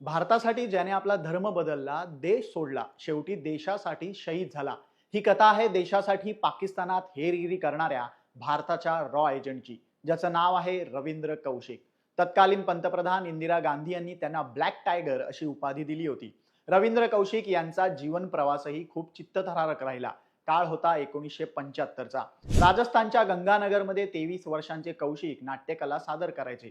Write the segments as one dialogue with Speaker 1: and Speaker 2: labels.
Speaker 1: भारतासाठी ज्याने आपला धर्म बदलला देश सोडला शेवटी देशासाठी शहीद झाला. ही कथा आहे देशासाठी पाकिस्तानात हेरगिरी करणाऱ्या भारताच्या रॉ एजंटची ज्याचं नाव आहे रवींद्र कौशिक. तत्कालीन पंतप्रधान इंदिरा गांधी यांनी त्यांना ब्लॅक टायगर अशी उपाधी दिली होती. रवींद्र कौशिक यांचा जीवन प्रवासही खूप चित्तथरारक राहिला. काळ होता एकोणीसशे पंच्याहत्तरचा. राजस्थानच्या गंगानगरमध्ये तेवीस वर्षांचे कौशिक नाट्यकला सादर करायचे.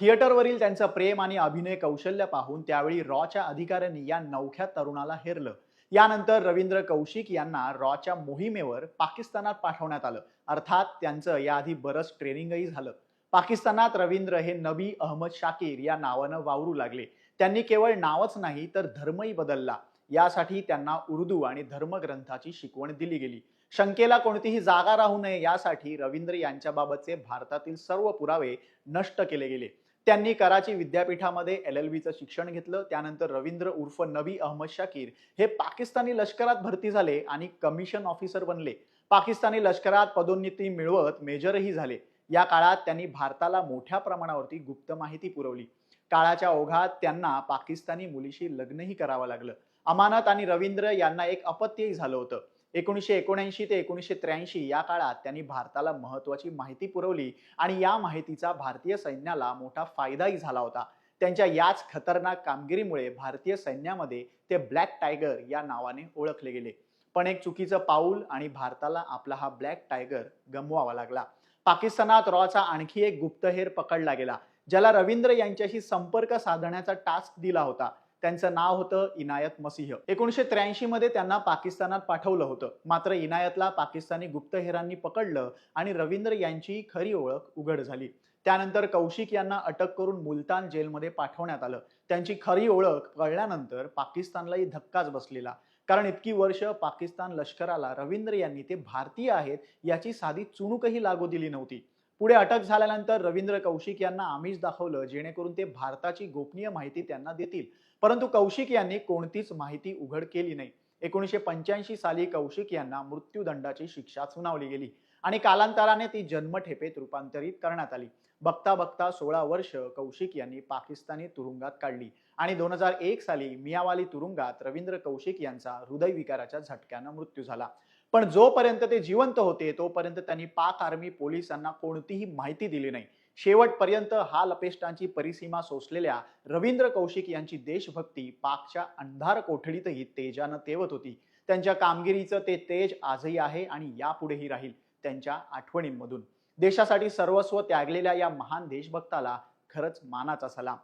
Speaker 1: थिएटरवरील त्यांचं प्रेम आणि अभिनय कौशल्य पाहून त्यावेळी रॉच्या अधिकाऱ्यांनी या नवख्या तरुणाला हेरलं. यानंतर रवींद्र कौशिक यांना रॉच्या मोहिमेवर पाकिस्तानात पाठवण्यात आलं. अर्थात त्यांचं याआधी बरंच ट्रेनिंगही झालं. पाकिस्तानात रवींद्र हे नबी अहमद शाकीर या नावानं वावरू लागले. त्यांनी केवळ नावच नाही तर धर्मही बदलला. यासाठी त्यांना उर्दू आणि धर्मग्रंथाची शिकवण दिली गेली. शंकेला कोणतीही जागा राहू नये यासाठी रवींद्र यांच्याबाबतचे भारतातील सर्व पुरावे नष्ट केले गेले. त्यांनी कराची विद्यापीठामध्ये एल एल बीचं शिक्षण घेतलं. त्यानंतर रवींद्र उर्फ नबी अहमद शाकीर हे पाकिस्तानी लष्करात भरती झाले आणि कमिशन ऑफिसर बनले. पाकिस्तानी लष्करात पदोन्नती मिळवत मेजरही झाले. या काळात त्यांनी भारताला मोठ्या प्रमाणावरती गुप्त माहिती पुरवली. काळाच्या ओघात त्यांना पाकिस्तानी मुलीशी लग्नही करावं लागलं. अमानत आणि रवींद्र यांना एक अपत्यही झालं होतं. एकोणीसशे एकोणऐंशी ते एकोणीसशे त्र्याऐंशी या काळात त्यांनी भारताला महत्वाची माहिती पुरवली आणि या माहितीचा भारतीय सैन्याला मोठा फायदाही झाला होता. त्यांच्या याच खतरनाक कामगिरीमुळे भारतीय सैन्यामध्ये ते ब्लॅक टायगर या नावाने ओळखले गेले. पण एक चुकीचं पाऊल आणि भारताला आपला हा ब्लॅक टायगर गमवावा लागला. पाकिस्तानात रॉचा आणखी एक गुप्तहेर पकडला गेला ज्याला रवींद्र यांच्याशी संपर्क साधण्याचा टास्क दिला होता. त्यांचं नाव होतं इनायत मसीह. एकोणीसशे त्र्याऐंशी मध्ये त्यांना पाकिस्तानात पाठवलं होतं. मात्र इनायतला पाकिस्तानी गुप्तहेरांनी पकडलं आणि रवींद्र यांची खरी ओळख उघड झाली. त्यानंतर कौशिक यांना अटक करून मुलतान जेलमध्ये पाठवण्यात आलं. त्यांची खरी ओळख कळल्यानंतर पाकिस्तानलाही धक्काच बसलेला. कारण इतकी वर्ष पाकिस्तान लष्कराला रवींद्र यांनी ते भारतीय आहेत याची साधी चुणूकही लागू दिली नव्हती. पुढे अटक झाल्यानंतर रवींद्र कौशिक यांना आमिष दाखवलं जेणेकरून ते भारताची गोपनीय माहिती त्यांना देतील. परंतु कौशिक यांनी कोणतीच माहिती उघड केली नाही. एकोणीसशे पंच्याऐंशी साली कौशिक यांना मृत्यूदंडाची शिक्षा सुनावली गेली आणि कालांतराने ती जन्मठेपेत रूपांतरित करण्यात आली. बघता बघता सोळा वर्ष कौशिक यांनी पाकिस्तानी तुरुंगात काढली आणि दोन हजार एक साली मियावाली तुरुंगात रवींद्र कौशिक यांचा हृदयविकाराच्या झटक्यानं मृत्यू झाला. पण जोपर्यंत ते जिवंत होते तोपर्यंत त्यांनी पाक आर्मी पोलिसांना कोणतीही माहिती दिली नाही. शेवटपर्यंत हा लपेष्टांची परिसीमा सोसलेल्या रवींद्र कौशिक यांची देशभक्ती पाकच्या अंधार कोठडीतही तेजानं तेवत होती. त्यांच्या कामगिरीचं ते तेज आजही आहे आणि यापुढेही राहील त्यांच्या आठवणींमधून. देशासाठी सर्वस्व त्यागलेल्या या महान देशभक्ताला खरंच मानाचा सलाम.